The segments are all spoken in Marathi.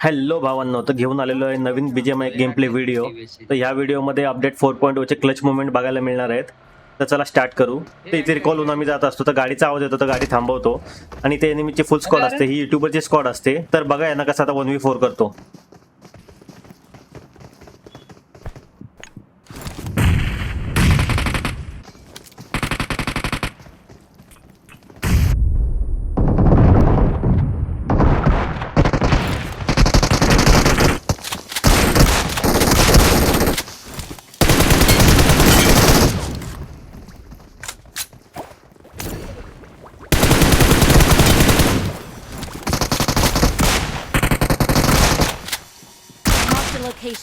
हॅलो भावांनो तर घेऊन आलेलो आहे नवीन बीजेएमआय गेम प्ले व्हिडिओ तर ह्या व्हिडिओमध्ये अपडेट फोर पॉईंट ओचे क्लच मुवमेंट बघायला मिळणार आहेत. तर चला स्टार्ट करू. तर इथे रिकॉल होऊन आम्ही जात असतो तर गाडीचा आवाज येतो तर गाडी थांबवतो. आणि ते एनिमीची फुल स्क्वॉड असते ही युट्यूबरची स्क्वॉड असते. तर बघा यांना कसं आता वन व्ही फोर करतो.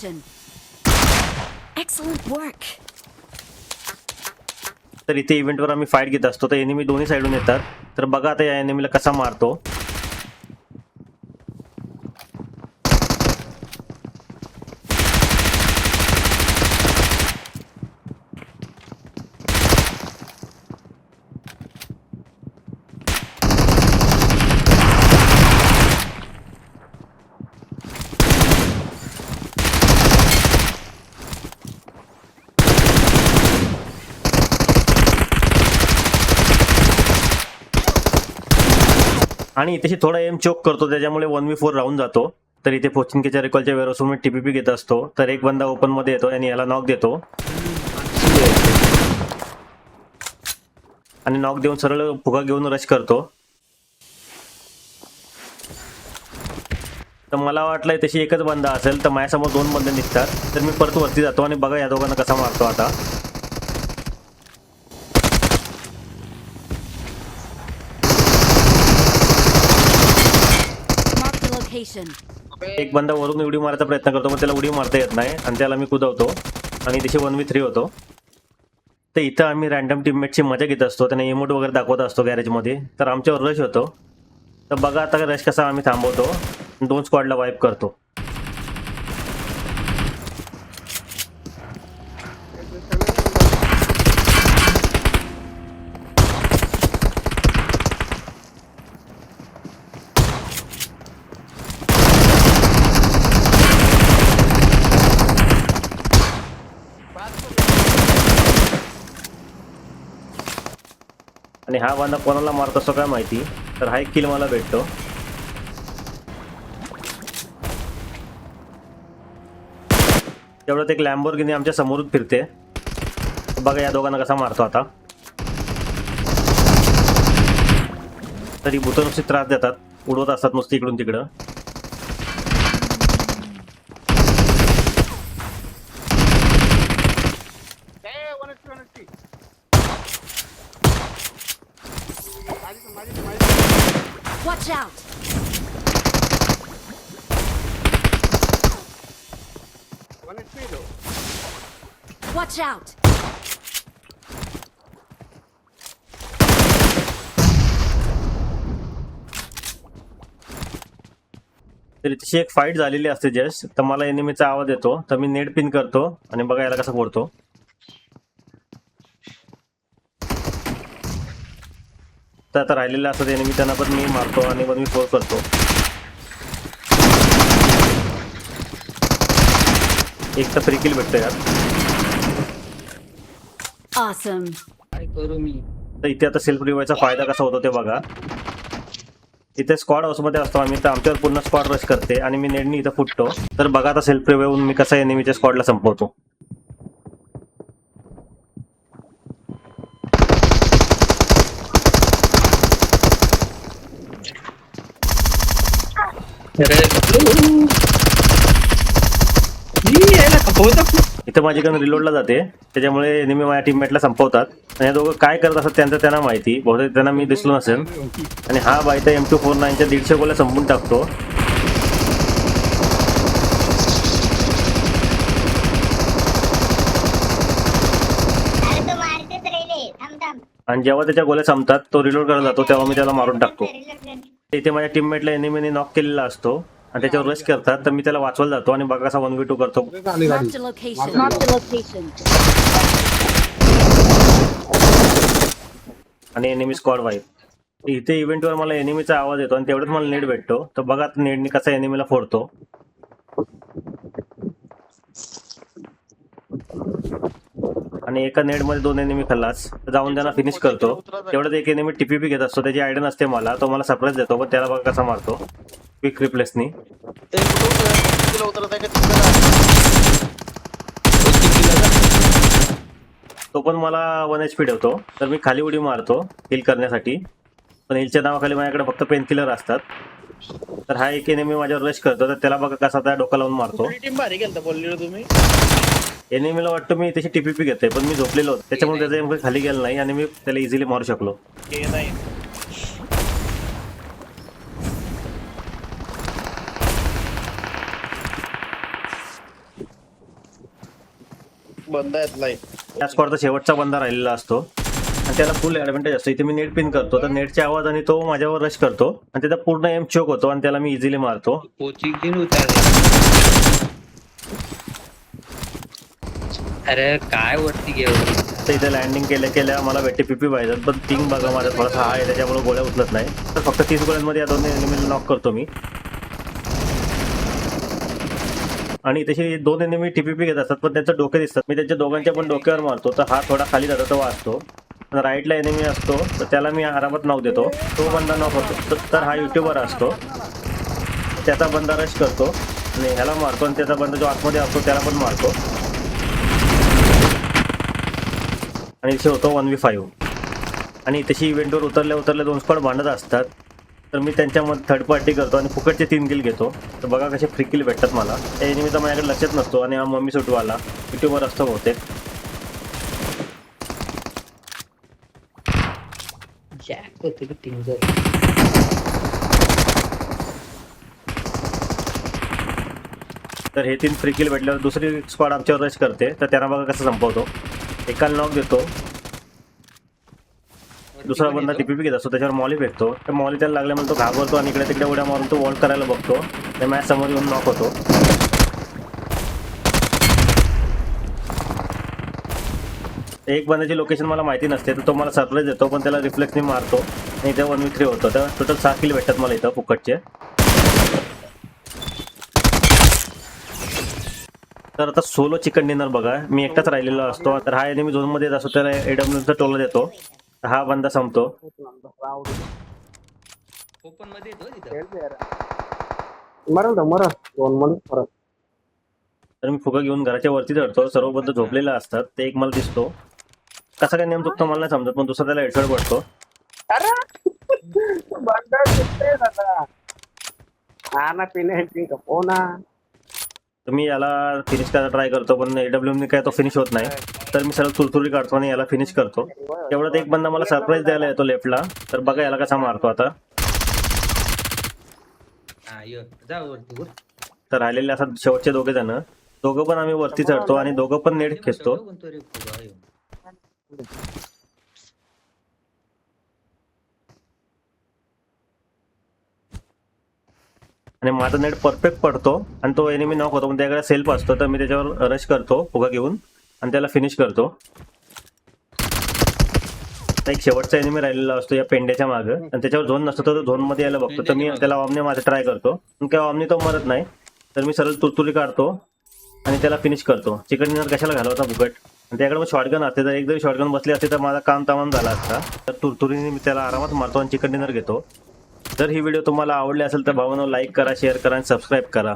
Location. Excellent work. तर इथे इव्हेंटवर आम्ही फाईट घेत असतो तर एनिमी दोन्ही साईडून येतात तर बघा आता या एनिमीला कसा मारतो आणि इथेशी थोडा एम चोक करतो त्याच्यामुळे वन वी फोर राहून जातो. तर इथे पोचिंकेच्या रिकॉलच्या वेअरहाऊसवर मी टीपीपी घेत असतो. तर एक बंदा ओपनमध्ये येतो आणि याला नॉक देतो. आणि नॉक देऊन सरळ फुगा घेऊन रश करतो. तर मला वाटलं तशी एकच बंदा असेल तर माझ्यासमोर दोन बंद निघतात. तर मी परत वरती जातो आणि बघा या दोघांना कसा मारतो आता. Location. एक बंदा वरून उडी मारायचा प्रयत्न करतो मग त्याला उडी मारता येत नाही आणि त्याला मी कुदवतो. आणि तिथे वन वी थ्री होतो. तर इथं आम्ही रॅन्डम टीममेटची मजा घेत असतो त्याने इमोट वगैरे दाखवत असतो गॅरेजमध्ये तर आमच्यावर रश होतो. तर बघा आता रश कसा आम्ही थांबवतो. दोन स्क्वॉडला वाईप करतो. आणि हा बंदा कोणाला मारत असतो काय माहिती? तर हा एक किल मला भेटतो. तेवढ्यात एक लॅम्बोर्गिनी आमच्या समोरून फिरते. बघा या दोघांना कसा मारतो आता. तरी भूत नुसती त्रास देतात. उडवत असतात नुसती इकडून तिकडं. Watch out. Watch out. तशी एक फाईट झालेली असते जस्ट तर मला एनिमीचा आवाज येतो तर मी नेट पिन करतो आणि बघा याला कसं फोडतो तर आता राहिलेलं असतं एनिमी त्यांना पण मी मारतो आणि पण मी फोर करतो. एक तर फ्री किल भेटतो यात Awesome. काय करू मी? तर इथे आता सेल्फ रिवायचा फायदा कसा होतो ते बघा. इथे स्क्वॉड हाऊसमध्ये असतो आम्ही तर आमच्यावर पूर्ण स्क्वॉड रश करते आणि मी नेटनी इथं फुटतो. तर बघा आता सेल्फ रिवाय मी कसा एनिमीच्या स्क्वॉडला संपवतो अरे मी यायला खपवतो इथं माझी गन रिलोडला जाते. त्याच्यामुळे नेहमी माझ्या टीममेटला संपवतात. आणि दोघं काय करत असतात त्यांचं त्यांना माहिती. बहुतेक त्यांना मी दिसलो नसेल. आणि हा बायता एम टू फोर नाईनच्या दीडशे गोल्या संपून टाकतो. आणि जेव्हा त्याच्या गोल्या संपतात तो रिलोड करायला जातो तेव्हा मी त्याला मारून टाकतो. इथे माझ्या टीममेटला एनिमीने नॉक केलेला असतो. आणि त्याच्यावर रश करतात. तर मी त्याला वाचवायला जातो आणि बघा कसा वन व्ही टू करतो location. Location. आणि एनिमी स्क्वॉड वाईफ इथे इव्हेंटवर मला एनिमीचा आवाज येतो आणि तेवढ्यात मला नेट भेटतो. तर बघा नेटने कसा एनिमीला फोडतो. आणि एका नेटमध्ये दोन एनिमी खल्लास जाऊन त्यांना फिनिश करतो. तेवढ्यात एक एनिमी टीपीपी घेत असतो. त्याची आयडिया नसते मला. तो मला सरप्राईज देतो. पण त्याला बघा कसा मारतो. क्विक रिप्लेसनी ते पण मला वन एच पी ठेवतो. तर मी खाली उडी मारतो हिल करण्यासाठी. पण हिलच्या नावाखाली माझ्याकडे फक्त पेन किलर असतात. तर हा एक एनिमी माझ्यावर रश करतो. तर त्याला बघा कसा त्या डोका लावून मारतो. कुठली तुम्ही एनिमीला वाटतं मी त्याची टीपीपी घेते पण मी झोपलेलो होतो. त्याच्यामुळे त्याचं नेमकं खाली गेलं नाही आणि मी त्याला इझिली मारू शकलो. नाही. बंद आहेत लाइट त्या स्कॉडचा शेवटचा बंदा राहिलेला असतो. आणि त्याला फुल ऍडव्हान्टेज असतो. इथे मी नेट पिन करतो. तर नेटच्या आवाजाने तो माझ्यावर रश करतो. आणि त्याचा पूर्ण एम चोक होतो आणि त्याला मी इझिली मारतो. पोचिंग अरे काय वरती घेऊ तर इथे लँडिंग केल्या केल्या मला भेटते पीपी पाहिजे पण पिंग बघा माझा थोडासा हा आहे त्याच्यामुळे गोळ्या उचलत नाही. तर फक्त तीस गोळ्यांमध्ये या दोन एनिमी नॉक करतो मी. आणि तशी दोन एनिमी टीपीपी घेत असतात पण त्यांचं डोके दिसतात मी त्यांच्या दोघांच्या पण डोक्यावर मारतो तर हा थोडा खाली जातो तो वाचतो. राईटला एनिमी असतो तर त्याला मी आरामात नाव देतो. तो बंदा नॉक होतो. तर- तर हा युट्यूबर असतो. त्याचा बंदा रश करतो. आणि ह्याला मारतो आणि त्याचा बंदा जो आतमध्ये असतो त्याला पण मारतो. आणि इथे होतो वन व्ही फाईव्ह आणि तशी इव्हेंटवर उतरल्या उतरल्या दोन स्क्वॉड भांडत असतात. तर मी त्यांच्यामध्ये थर्ड पार्टी करतो आणि फुकटचे तीन किल घेतो. तर बघा कसे फ्री किल भेटतात मला. त्या निमित्त माझ्याकडे लक्षात नसतो आणि हा मम्मी सुटवाला. युट्यूबवर असतो बहुतेक. तर हे तीन फ्री किल भेटल्यावर दुसरी स्क्वॉड आमच्यावर रश करते. तर त्यांना बघा कसं संपवतो. एकाला नॉक देतो. दुसरा बंदा टीपीपी घेत. असतो त्याच्यावर मॉली फेकतो. तर मॉली त्याला लागल्यामुळे तो घाबरतो आणि इकडे तिकडे उड्या मारून तो वॉल्ट करायला बघतो. त्या मॅच समोर येऊन नॉक होतो. एक बंदाची लोकेशन मला माहिती नसते तर तो मला सरप्राईज देतो पण त्याला रिफ्लेक्सनी मारतो. आणि इथे वन वी थ्री होतं. तर टोटल सहा किल भेटतात मला इथं फुकटचे. तर आता सोलो चिकन डिनर बघा. मी एकटाच राहिलेलो असतो. तर हा एनिमी झोनमध्ये असतो त्याला एडब्ल्यूचा टोला देतो. तर हा बंदा संपतो. ओपनमध्ये मरल मरल दोन मरल परत. तर मी फुगा घेऊन घराच्या वरती चढतो. सर्व बंद झोपलेले असतात. ते एक मला दिसतो. कसा काय नेम चुकतो मला नाही समजत पण दुसरा त्याला हेडशॉट पडतो खाना पिणे ठीक हो ना. तर मी याला फिनिश करायला ट्राय करतो पण एडब्ल्यू काय तो फिनिश होत नाही. तर मी सरळ तुरतुरी काढतो आणि याला फिनिश करतो. तेवढ्यात एक बंदा मला सरप्राईज द्यायला येतो लेफ्टला तर बघा याला कसा मारतो आता. तर राहिलेले असतात शेवटचे दोघे जण. दोघं पण आम्ही वरती चढतो आणि दोघं पण नेट खेचतो कोणतो रे फुगा ह्यो? आणि माझा नेट परफेक्ट पडतो आणि तो एनिमी नॉक होतो. पण त्याकडे सेल्फ असतो तर मी त्याच्यावर रश करतो फुगा घेऊन. आणि त्याला फिनिश करतो. एक शेवटचा एनिमी राहिलेला असतो या पेंड्याच्या मागं. आणि त्याच्यावर झोन नसतो तर झोनमध्ये यायला बघतो. तर मी त्याला ऑमने माझा ट्राय करतो. पण काय ऑमनी तो मरत नाही. तर मी सरळ तुरतुरी काढतो आणि त्याला फिनिश करतो. चिकन डिनर कशाला घालवता फुकट? आणि त्याकडे मग शॉर्टगन असते. तर एक जरी शॉर्टगन बसली असते तर माझा काम तमाम झाला असता. तर तुरतुरीने मी त्याला आरामात मारतो आणि चिकन डिनर घेतो. जर ही व्हिडिओ तुम्हाला आवडली असेल तर भावांनो लाईक करा शेअर करा आणि सबस्क्राईब करा.